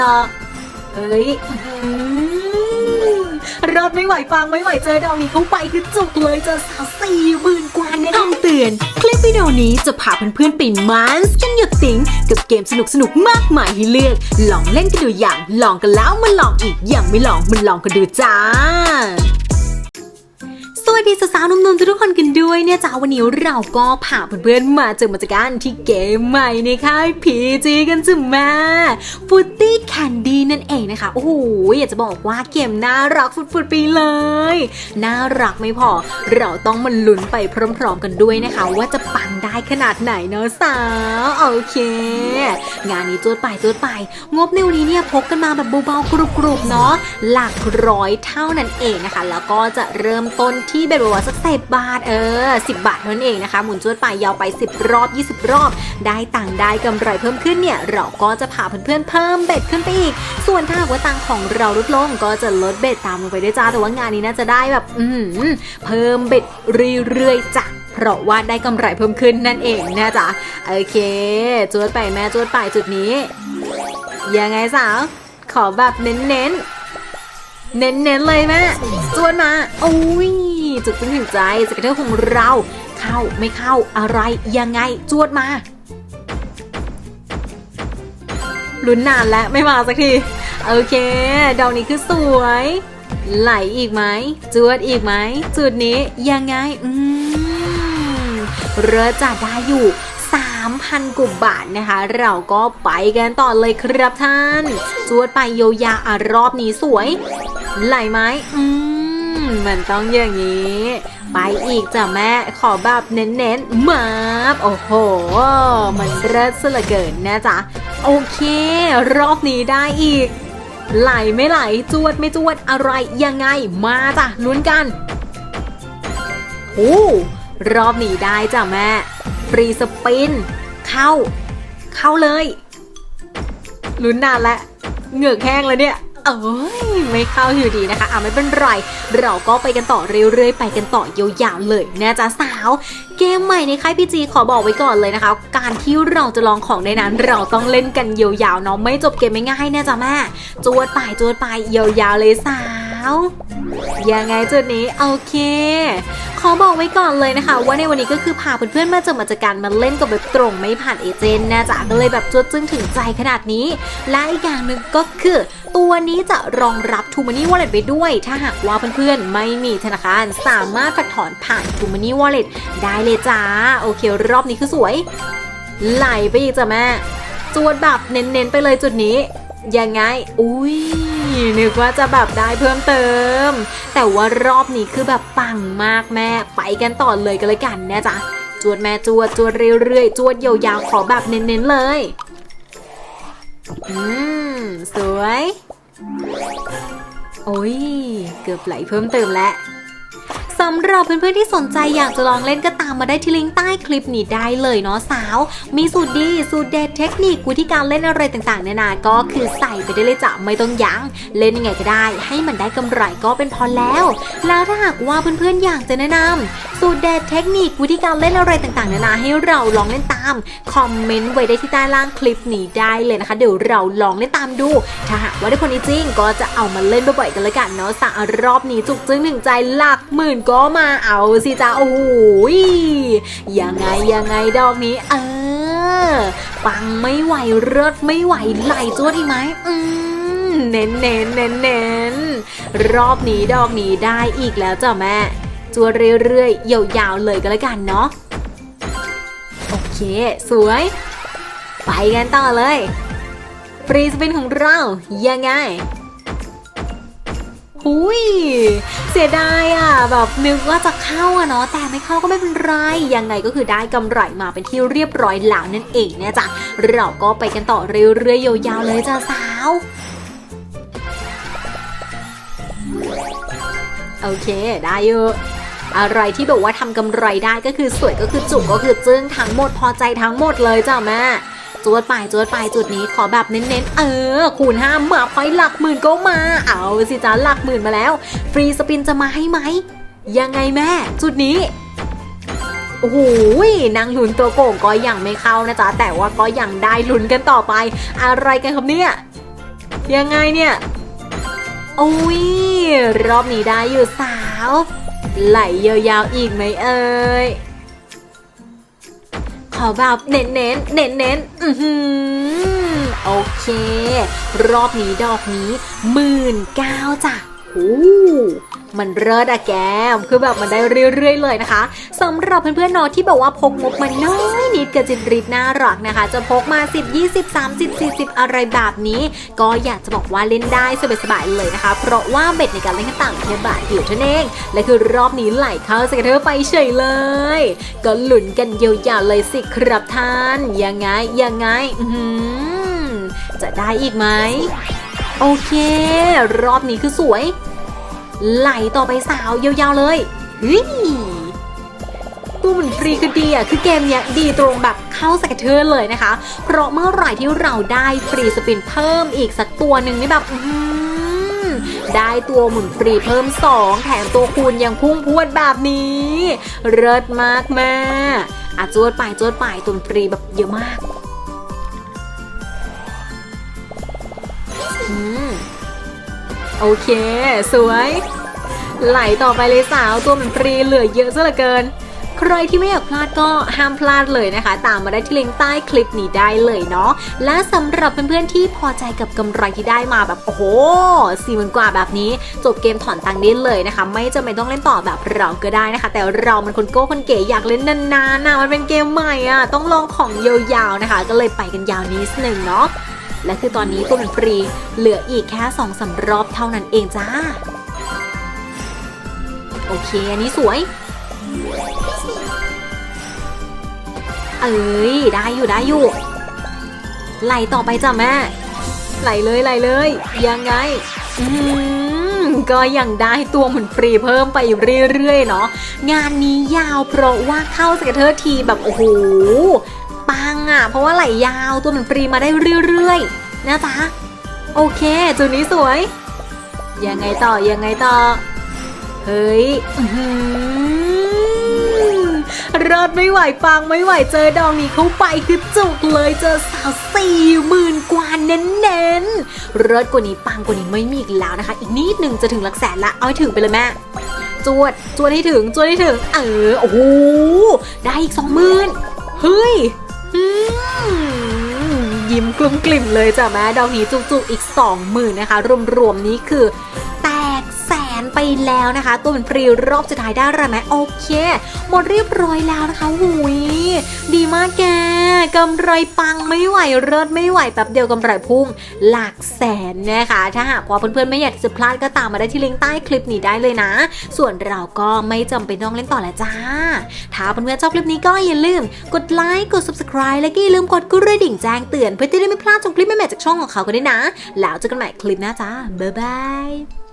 ต่อเอ้ยรอดไม่ไหวฟังไม่ไหวเจอดอกนี้เข้าไปคือจุกเลยเจอสาวสี่หมื่นกว่าเนี่ยคำเตือน คลิปวิดีโอนี้จะพาเพื่อนๆไปมันส์กันหยดติ๋งกับเกมสนุกๆมากมายให้เลือก ลองเล่นกันดูอย่าง ลองกันแล้วมาลองอีกอย่างไม่ลองมันลองกันดูจ้า วัสดีสาวๆนุ่มๆทุกคนกันด้วยเนี่ยจ้าวันนี้เราก็พาเพื่อนๆมาเจอมาจากการที่เกมใหม่ในค่ายพีจีกันจ้ะแม่ฟุตตี้แคนดี้นั่นเองนะคะ โอ้โหอยากจะบอกว่าเกมน่ารักฟุดๆไปเลย น่ารักไม่พอ เราต้องมาลุ้นไปพร้อมๆกันด้วยนะคะ ว่าจะปังได้ขนาดไหนเนาะสาวโอเค งานนี้จวดไปจวดไป งบในวันนี้เนี่ยพกกันมาแบบเบาๆกรุบๆเนาะหลักร้อยเท่านั้นเองนะคะ แล้วก็จะเริ่มต้นที่แบบว่าสักสิบบาท เออสิบาทเท่านั้นเองนะคะ หมุนจวดไปยาวไป 10 รอบ 20 รอบ ได้ตังค์ได้กำไรเพิ่มขึ้นเนี่ย เราก็จะพาเพื่อนๆเพิ่มเบ็ดขึ้นไปอีก ส่วนถ้าว่าตังค์ของเราลดลงก็จะลดเบ็ดตามลงไปด้วยจ้า แต่ว่างานนี้น่าจะได้แบบ อืมเพิ่มเบ็ดเรื่อยๆจ้ะเพราะว่าได้กำไรเพิ่มขึ้นนั่นเองนะจ๊ะ โอเคจวดไปแม่จวดไปจุดนี้ ยังไงสาว ขอแบบเน้นเน้นๆเน้นเน้นๆเลยแม่จวนมาโอ้ย จุดซึ้งถึงใจสเกตเตอร์ของเรา เข้าไม่เข้าอะไรยังไงจวดมาลุ้นนานแล้วไม่มาสักที โอเคดอกนี้คือสวย ไหลอีกไหมจวดอีกไหมจุดนี้ยังไง อืมเรือจะได้อยู่ 3,000กว่าบาทนะคะ เราก็ไปกันต่อเลยครับท่าน จวดไปโยยาอะรอบนี้สวย ไหลไหมอืม มันต้องอย่างนี้ ไปอีกจ้ะแม่ ขอแบบเน้นๆมาบโอ้โห มันเลิศซะเหลือเกินนะจ๊ะ โอเค รอบนี้ได้อีก ไหลไม่ไหลจวดไม่จวดอะไรยังไงมาจ้ะลุ้นกันโอ้รอบนี้ได้จ้ะแม่ ฟรีสปิน เข้า เข้าเลยลุ้นนานแล้วเหงือกแห้งแล้วเนี่ย เอ้ยไม่เข้าอยู่ดีนะคะอะไม่เป็นไร เราก็ไปกันต่อเรื่อยๆ ไปกันต่อยาวๆเลยนะจ๊ะสาว เกมใหม่ในค่ายพีจีขอบอกไว้ก่อนเลยนะคะ การที่เราจะลองของในนั้น เราต้องเล่นกันยาวๆเนาะไม่จบเกมไม่ง่ายๆนะจ๊ะแม่จวดไปจวดไปยาวๆเลยสาว ยังไงจุดนี้โอเค ขอบอกไว้ก่อนเลยนะคะ ว่าในวันนี้ก็คือพาเพื่อนๆมาเจอมาจากการมาเล่นกับแบบตรงไม่ผ่านเอเจนต์นะจ๊ะก็เลยแบบจวดจึ้งถึงใจขนาดนี้และอีกอย่างหนึ่งก็คือ ตัวนี้จะรองรับ t ูมา n ่ Wallet ไปด้วย ถ้าหากว่าเพื่อนๆไม่มีธนาคารสามารถฝากถอนผ่าน t ูมา n ่ Wallet ได้เลยจ้าโอเค รอบนี้คือสวย ไหลไปอีกจ้ะแม่จวดแบบเน้นๆไปเลยจุดนี้ยังไง อุ้ย นึกว่าจะแบบได้เพิ่มเติม แต่ว่ารอบนี้คือแบบปังมากแม่ ไปกันต่อเลยกันเลยกันนะจ๊ะจวดแม่จวดจวดเรื่อยๆจวดยาวๆขอแบบเน้นๆเลย อืม สวย โอ้ย เกือบไหลเพิ่มเติมแล้ว สำหรับเพื่อนๆที่สนใจอยากจะลองเล่นก็ตามมาได้ที่ลิงก์ใต้คลิปนี้ได้เลยเนาะสาว มีสูตรดีสูตรเด็ดเทคนิควิธีการเล่นอะไรต่างๆเนี่ยนะก็คือใส่ไปได้เลยจ้ะไม่ต้องยัง้งเล่นยังไงก็ได้ ให้มันได้กำไรก็เป็นพอแล้ว แล้วถ้าหากว่าเพื่อนๆอยากจะแนะนำสูตรเด็ดเทคนิควิธีการเล่นอะไรต่างๆเนี่ยนะให้เราลองเล่นตามคอมเมนต์ไว้ได้ที่ใต้ล่างคลิปนี้ได้เลยนะคะ เดี๋ยวเราลองเล่นตามดู ถ้าหากว่าได้ผลจริงก็จะเอามาเล่นบ่อยๆกันเลยกันเนาะสารอบนี้จุกจึ้งหนึ่งใจหลักหมื่นก็มาเอาสิจ้าโอ้โหยยังไงยังไงดอกนี้ เออ ปังไม่ไหวเลิศไม่ไหวไหลจ้วดอีกไหมอืมเน้นเน้นเน้นเน้นรอบนี้ดอกนี้ได้อีกแล้วจ้ะแม่จวดเรื่อยๆยาวๆเลยก็แล้วกันเนาะโอเค สวย ไปกันต่อเลยฟรีสปินของเรายังไง หุยเสียดายอะแบบนึกว่าจะเข้าอะเนาะแต่ไม่เข้าก็ไม่เป็นไรยังไงก็คือได้กำไรมาเป็นที่เรียบร้อยแล้วนั่นเองเนี่ยจ้ะเราก็ไปกันต่อเรื่อยๆยาวๆเลยจ้าสาวโอเคได้เยอะอะไรที่แบบว่าทำกำไรได้ก็คือสวยก็คือจุกก็คือจึ้งทั้งหมดพอใจทั้งหมดเลยจ้าแม่ จวดไปจวดไปจุดนี้ขอแบบเน้นๆ เออ คูณห้ามาพอยหลักหมื่นก็มา เอาสิจ้าหลักหมื่นมาแล้ว ฟรีสปินจะมาให้ไหม ยังไงแม่ จุดนี้โอ้โหนางลุ้นตัวโก่งก็ยังไม่เข้านะจ๊ะ แต่ว่าก็ยังได้ลุ้นกันต่อไป อะไรกันครับเนี่ย ยังไงเนี่ยโอ้ยรอบนี้ได้อยู่สาว ไหลยาวๆอีกไหมเอ่ย ขอแบบเน้นเน้นเน้นเน้นอือหือโอเค รอบนี้ดอกนี้หมื่นเก้าจ้ะโอ้ มันเลิศอะแกมคือแบบมันได้เรื่อยๆเลยนะคะสำหรับเพื่อนๆเนอะที่บอกว่าพกงบมาน้อยนิดกับจิตริดน่ารักนะคะ จะพกมา 10 20 30 40 อะไรแบบนี้ ก็อยากจะบอกว่าเล่นได้สบายๆเลยนะคะ เพราะว่าเบ็ดในการเล่นต่างแค่บาทเดียวเท่านั้นเองและคือรอบนี้ไหลเข้าสเกเตอร์ไปเฉยเลย ก็หลุนกันยาวๆเลยสิครับท่านยังไงยังไงจะได้อีกไหมโอเค รอบนี้คือสวย ไหลต่อไปสาวยาวๆเลยเฮ้ยตัวเหมือนฟรีคือดีอะคือเกมเนี้ยดีตรงแบบเข้าสเก็ตเทอร์เลยนะคะ เพราะเมื่อไหร่ที่เราได้ฟรีสปินเพิ่มอีกสักตัวหนึ่งนี่แบบได้ตัวหมุนฟรีเพิ่ม 2 แถมตัวคูณยังพุ่งพรวดแบบนี้ เลิศมากแม่อะจวดไปจวดไปตัวฟรีแบบเยอะมาก อืม โอเค สวย ไหลต่อไปเลยสาวตัวมันฟรีเหลือเยอะซะเหลือเกิน ใครที่ไม่อยากพลาดก็ห้ามพลาดเลยนะคะ ตามมาได้ที่ลิงก์ใต้คลิปนี้ได้เลยเนาะและสำหรับเพื่อนๆที่พอใจกับกำไรที่ได้มาแบบโอ้โหสี่หมื่นกว่าแบบนี้ จบเกมถอนตังค์ได้เลยนะคะ ไม่จำเป็นต้องเล่นต่อแบบเราก็ได้นะคะ แต่เรามันคนโก้คนเก๋อยากเล่นนานๆนะมันเป็นเกมใหม่อะต้องลองของยาวๆนะคะ ก็เลยไปกันยาวนิดนึงเนาะ และคือตอนนี้ตัวมันฟรีเหลืออีกแค่2องสารอบเท่านั้นเองจ้า โอเค อันนี้สวย เอ้ย ได้อยู่ได้อยู่ ไหลต่อไปจ้ะแม่ ไหลเลยไหลเลย ยังไง อืมก็ยังได้ตัวหมุนฟรีเพิ่มไปเรื่อยๆเนาะงานนี้ยาวเพราะว่าเข้าสเกตเตอร์ทีแบบโอ้โห ปังอะ เพราะว่าไหลยาวตัวมันฟรีมาได้เรื่อยๆ นะจ๊ะ โอเค จุดนี้สวย ยังไงต่อ ยังไงต่อ เฮ้ยรอดไม่ไหวปังไม่ไหวเจอดองนี้เข้าไปคือจุกเลยเจอสาวสี่หมื่นกว่าเน้นๆเลิศกว่านี้ปังกว่านี้ไม่มีอีกแล้วนะคะ อีกนิดหนึ่งจะถึงหลักแสนละเอาให้ถึงไปเลยแม่จวดจวดให้ถึงจวดให้ถึง เออโอ้โหได้อีกสองหมื่นเฮ้ย ยิ้มกลุ้มกลิ่มเลยจ้ะแม่ดอกนี้จุกๆอีกสองหมื่นนะคะ รวมๆนี้คือ ไปแล้วนะคะ ตัวเป็นฟรีรอบสุดท้ายได้แล้วไหมโอเค หมดเรียบร้อยแล้วนะคะหุยดีมากแกกำไรปังไม่ไหวเลิศไม่ไหวแป๊บเดียวกำไรพุ่งหลักแสนนะคะ ถ้าหากว่าเพื่อนๆไม่อยากจะพลาดก็ตามมาได้ที่ลิงก์ใต้คลิปนี้ได้เลยนะ ส่วนเราก็ไม่จำเป็นต้องเล่นต่อแล้วจ้า ถ้าเพื่อนๆชอบคลิปนี้ก็อย่าลืม กดไลค์กด subscribe และก็อย่าลืมกดกระดิ่งแจ้งเตือนเพื่อที่จะไม่พลาดชมคลิปใหม่ๆจากช่องของเขาก็ได้วยนะ แล้วเจอกันใหม่คลิปหน้าจ้าบ๊ายบาย